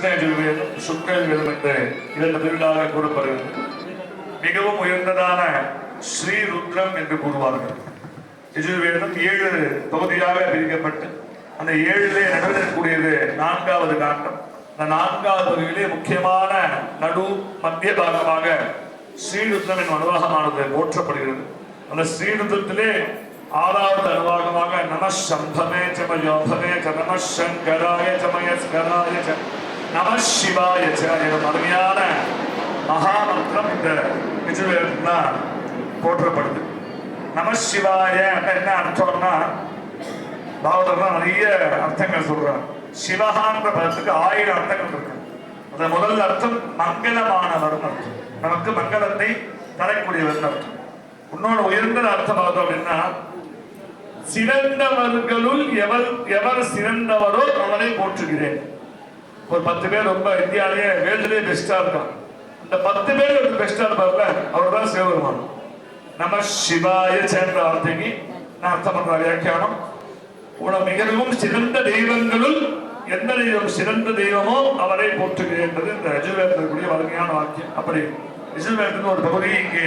கிருஷ்ணயஜுர்வேதம் சுக்ரயஜுர்வேதம் என்று இரண்டு பிரிவுகளாக கூறப்படுகிறது. மிகவும் உயர்ந்ததான ஸ்ரீருத்ரம் என்று கூறுவார்கள். யஜுர்வேதம் ஏழு பகுதியாக பிரிக்கப்பட்டு அந்த ஏழிலே நடுவில் நான்காவது காண்டம். அந்த நான்காவது பகுதியிலே முக்கியமான நடு மத்திய பாகமாக ஸ்ரீருத்ரம் என் அனுவாகமானது போற்றப்படுகிறது. அந்த ஸ்ரீருத்திலே ஆறாவது அனுவாகமாக நம சம்பமே சம யோபமே ச நம சங்கராய சமயஸ்கராய ச நம சிவாய ச எனும் அருமையான மகாமந்திரம் இந்த யஜுர்வேதம் தான் போற்றப்படுது. நம சிவாய என்ன அர்த்தம்னா பாகவதர்லாம் நிறைய அர்த்தங்கள் சொல்றாங்க. சிவகான்ற பதத்துக்கு ஆயிரம் அர்த்தங்கள் இருக்கு. அந்த முதல் அர்த்தம் மங்களமானவர் அர்த்தம். நமக்கு மங்களத்தை தரக்கூடியவர் அர்த்தம். இன்னொன்று உயர்ந்த அர்த்தம் பார்த்தோம் அப்படின்னா சிறந்தவர்களுள் எவர் எவர் சிறந்தவரோ அவரை போற்றுகிறேன். ஒரு பத்து பேர் ரொம்ப இந்தியாவிலேயே வேர்ல்டுலேயே பெஸ்டா இருக்கான். அந்த பத்து பேர் ஒரு பெஸ்டா இருப்பார்ல அவர் தான் சிவபெருமான். நம சிவாய சேர்ந்த வார்த்தைக்கு நான் அர்த்தம் பண்ற வியாக்கியானம். உன மிகவும் சிறந்த தெய்வங்களுள் எந்த தெய்வம் சிறந்த தெய்வமோ அவரை போற்றுகிறேன் இந்த யஜுர்வேதத்திற்குரிய வலிமையான வாக்கியம். அப்படி யஜுர்வேதத்தின் ஒரு பகுதி இங்கே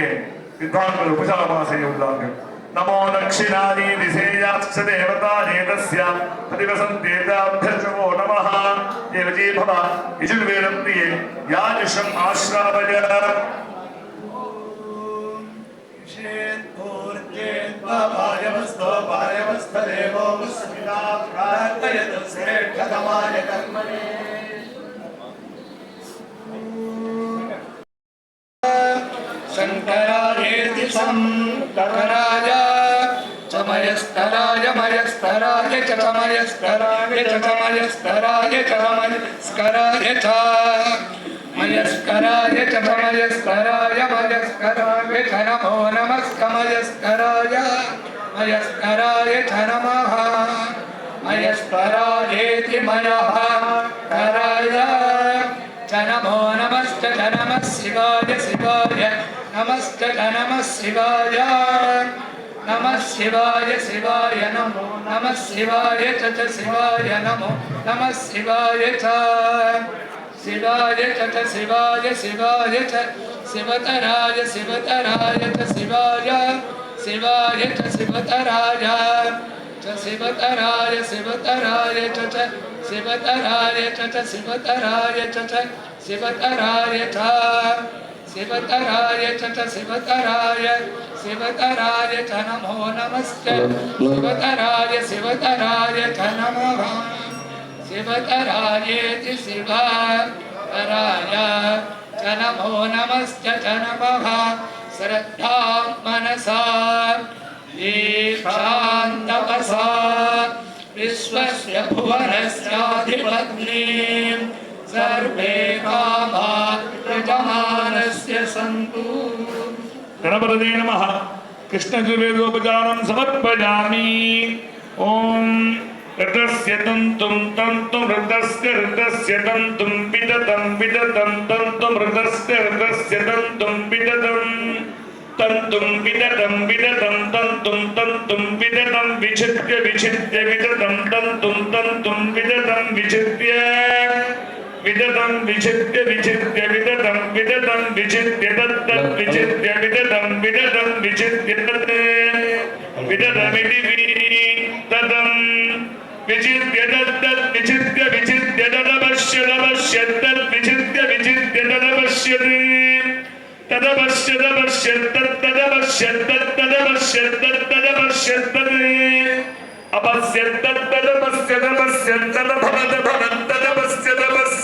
வித்வான்கள் உபசாரமாக செய்ய உள்ளார்கள். நமோ தட்சிணாதி விசேயாச்ச தேவதா വിജയ ഭവ യജുർ വേദം പ്രിയേ യാദൃശം ആശ്രാവയ േവോ പ്രാർത്ഥയതു ശ്രേഷ്ഠതമായ കർമ്മണേ शङ्कराजेति सङ्कराजा चमयस्कराय मयस्कराय, च चमयस्कराय च चमयस्कराय च मयस्कराय च। मयस्कराय, च चमयस्कराय मयस्कराय च नमो नमस्कमयस्कराय मयस्कराय। च नमः। मयस्करायेति मयः कराय। च नमो नमश्च च नमः शिवाय शिवाय। नमश्च च नमः शिवाय। నమ శివాయ శివాయ నమో నమ శివాయ చ శివాయ నమో నమ శివాయ చ శివాయ చ శివాయ శివాయ చ శివతరాయ శివతరాయ చ శివాయ శివాయ చ శివతరాయ చ శివతరాయ శివతరాయ చ శివతరాయ చ శివతరాయ చ శివతరాయ చ శివతరాయ చ శివతరాయ శివతరాయ చ నమో నమస్తే శివతరాయ శివతరాయ చ నమో శివతరాయేతి శివతరాయ చ నమో నమస్తే చ నమః శ్రద్ధా మనసా దీపాంతపసా విశ్వస్య భువనస్యాధిపత్నీం సర్వే కా मनसा दीक्षान्तपसा विश्वस्य भुवनस्याधिपत्नीं सर्वे कामा यजमानस्य सन्तु गणपतये नमः कृष्णजुर्वेदोपचारं समर्पयामि ॐ ऋतस्य तन्तुं तन्तुं ऋतस्य ऋतस्य तन्तुं विदतं विदतं तन्तुं ऋतस्य ऋतस्य तन्तुं विदतं तन्तुं विदतं विदतं तन्तुं तन्तुं विदतं विचित्य विचित्य विदतं तन्तुं तन्तुं विदतं विचित्य విదతం విచిత్య విచిత్య విదతం విదతం విచిత్య దత్తం విచిత్య విదతం విదతం విచిత్య విదతమితి తదం విచిత్య దత్తం విచిత్య విచిత్య తదపశ్య తపశ్య తద్విచిత్య విచిత్య తదపశ్యతి తదపశ్య తపశ్య తదపశ్య తదపశ్య తదపశ్య తదపశ్య తదపశ్య తదపశ్య తదపశ్య తదపశ్య तत्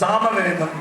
സാമവേദം